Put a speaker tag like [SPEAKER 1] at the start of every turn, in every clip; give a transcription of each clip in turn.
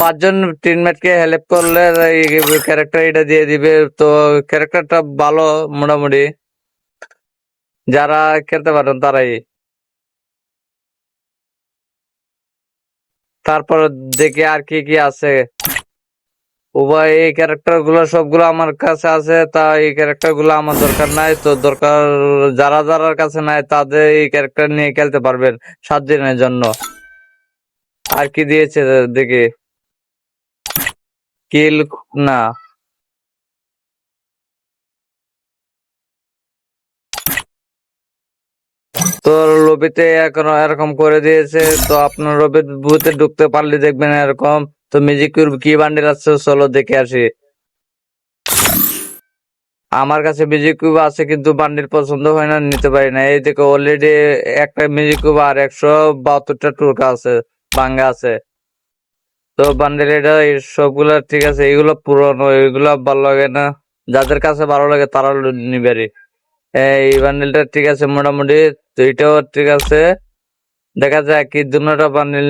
[SPEAKER 1] পাঁচজন টিমমেটকে হেল্প করলে ক্যারেক্টার এটা দিয়ে দিবে। তো ক্যারেক্টারটা ভালো মোটামুটি। যারা খেলতে পারেন তারাই। তারপর দেখি আর কি কি আছে। উভয় এই ক্যারেক্টারগুলো সবগুলো আমার কাছে আছে, তা এই ক্যারেক্টারগুলো আমার দরকার নাই। তো দরকার যারা যারার কাছে নাই, তাদের এই ক্যারেক্টার নিয়ে খেলতে পারবেন সাত দিনের জন্য। আর কি দিয়েছে দেখি। কিল না। তো লবিতে এখন এরকম করে দিয়েছে, তো আপনার লবির বুথে ঢুকতে পারলে দেখবেন এরকম। তো মিউজিক কি বান্ডিল আছে, চলো দেখে আসি। আমার কাছে মিউজিক কিউব আছে, কিন্তু বান্ডিল পছন্দ হয় না, নিতে পারি না। এই দেখো অলরেডি একটা মিউজিক কিউব আর একশো বাহাত্তরটা টুরকা আছে বাঙ্গা আছে। তো বান্ডিল এটা সবগুলা ঠিক আছে এগুলো পুরনো এগুলো ভালো লাগে না। যাদের কাছে ভালো লাগে তারা নিবে। এই বান্ডিলটা ঠিক আছে মোটামুটি, তো এটাও ঠিক আছে। দেখা যায় কি দুটা বান্ডিল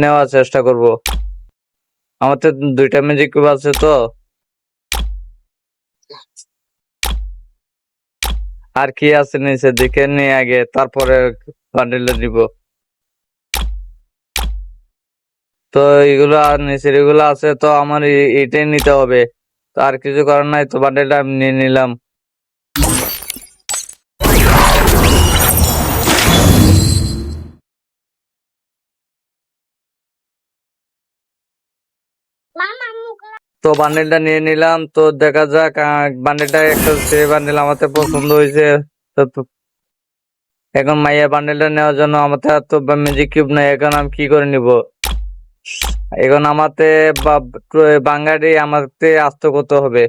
[SPEAKER 1] নেওয়ার চেষ্টা করব। আমার তো দুইটা মিউজিক কিউব আছে তো। আর কি আছে নিচে দেখে নিয়ে আগে, তারপরে বান্ডিলটা দিব তো এগুলো আর নিচের এগুলো আছে, তো আমার এটাই নিতে হবে। তো আর কিছু করার নাই, তো বান্ডিলটা আমি নিয়ে নিলাম। তো বান্ডেলটা নিয়ে নিলাম, তো দেখা যাক বান্ডেলটা একটা সে বান্ডেল আমাদের পছন্দ হয়েছে, তো এখন মাইয়া বান্ডেলটা নেওয়ার জন্য আমাদের তো ম্যাজিক কিউব নাই, এখন আমি কি করে নিব? এখন আমাতে বাঙ্গালি আমাকে আস্ত করতে হবে।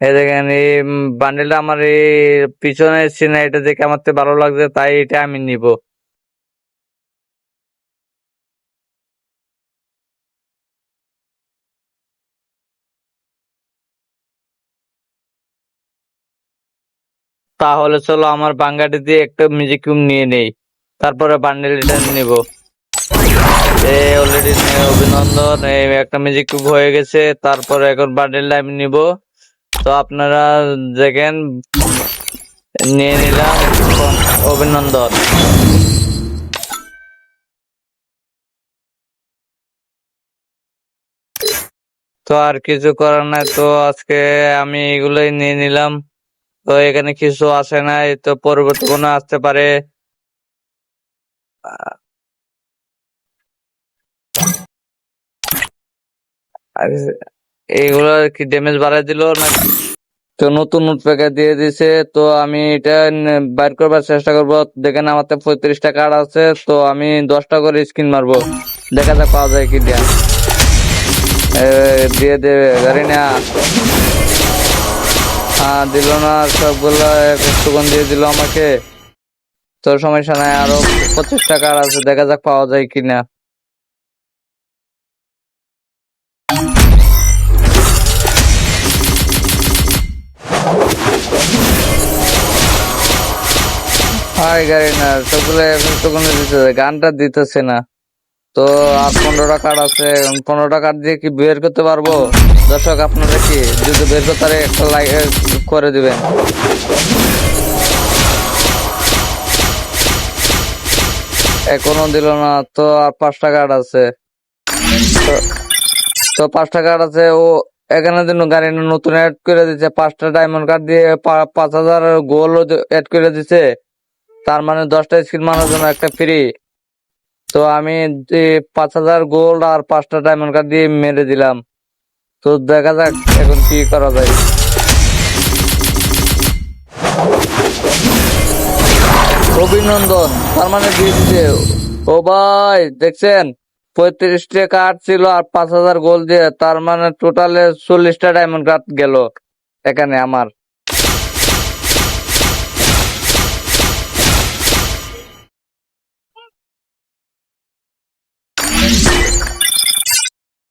[SPEAKER 1] এই দেখেন, এই বান্ডেলটা আমার এই পিছনের সিনারিটা দেখে আমার ভালো লাগছে, তাই এটা আমি নিব। তাহলে চলো আমার বাঙ্গাটি দিয়ে একটা মিউজিক নিয়ে নেই। তারপরে বান্ডেলটা নিব। এই অলরেডি অভিনন্দন। এই একটা মিউজিক কিউব হয়ে গেছে, তারপরে এখন বান্ডেলটা আমি নিব। তো আপনারা দেখেন, নিয়ে নিলাম অভিনন্দন। তো আর কিছু করার নাই, তো আজকে আমি এগুলোই নিয়ে নিলাম। তো এখানে কিছু আসে নাই, তো পরবর্তী কোনো আসতে পারে। এইগুলো কি ড্যামেজ বাড়াই দিল নাকি তো নতুন নোট প্যাকেট দিয়ে দিছে, তো আমি এটা বাইর করবার চেষ্টা করব। দেখেন আমার পঁয়ত্রিশটা কার্ড আছে, তো আমি দশটা করে স্ক্রিন মারবো। দেখা যাক পাওয়া যায় কি দিয়া। দিয়ে দেবে গাড়ি না হ্যাঁ দিল না, সবগুলো একটুকুন দিয়ে দিল আমাকে। তোর সমস্যা নাই, আরও পঁচিশ টাকার আছে, দেখা যাক পাওয়া যায় কিনা। না দিতেছে গানটা দিতেছে না। তো আর পনেরোটা কার্ড আছে, পনেরোটা কার্ড দিয়ে কি বের করতে পারব? দর্শক, আপনারা কি যদি বের করতে একটা লাইক করে দিবেন। এখনও দিল না, তো আর পাঁচটা কার্ড আছে। তো- পাঁচটা কার্ড আছে, ও এখানে দিন গাড়ি নতুন অ্যাড করে দিচ্ছে পাঁচটা ডায়মন্ড কার্ড দিয়ে পাঁচ হাজার গোল অ্যাড করে দিচ্ছে তার মানে দশটা স্ক্রিন মারার জন্য একটা ফ্রি তো আমি পাঁচ হাজার গোল্ড আর পাঁচটা ডায়মন্ড কার্ড দিয়ে মেরে দিলাম। তো দেখা যাক এখন কি করা যায়। অভিনন্দন। তার মানে দিচ্ছে ও ভাই, দেখছেন? পঁয়ত্রিশটা কার্ড ছিল আর পাঁচ হাজার গোল দিয়ে, তার মানে টোটালে চল্লিশটা ডায়মন্ড কার্ড গেল এখানে আমার।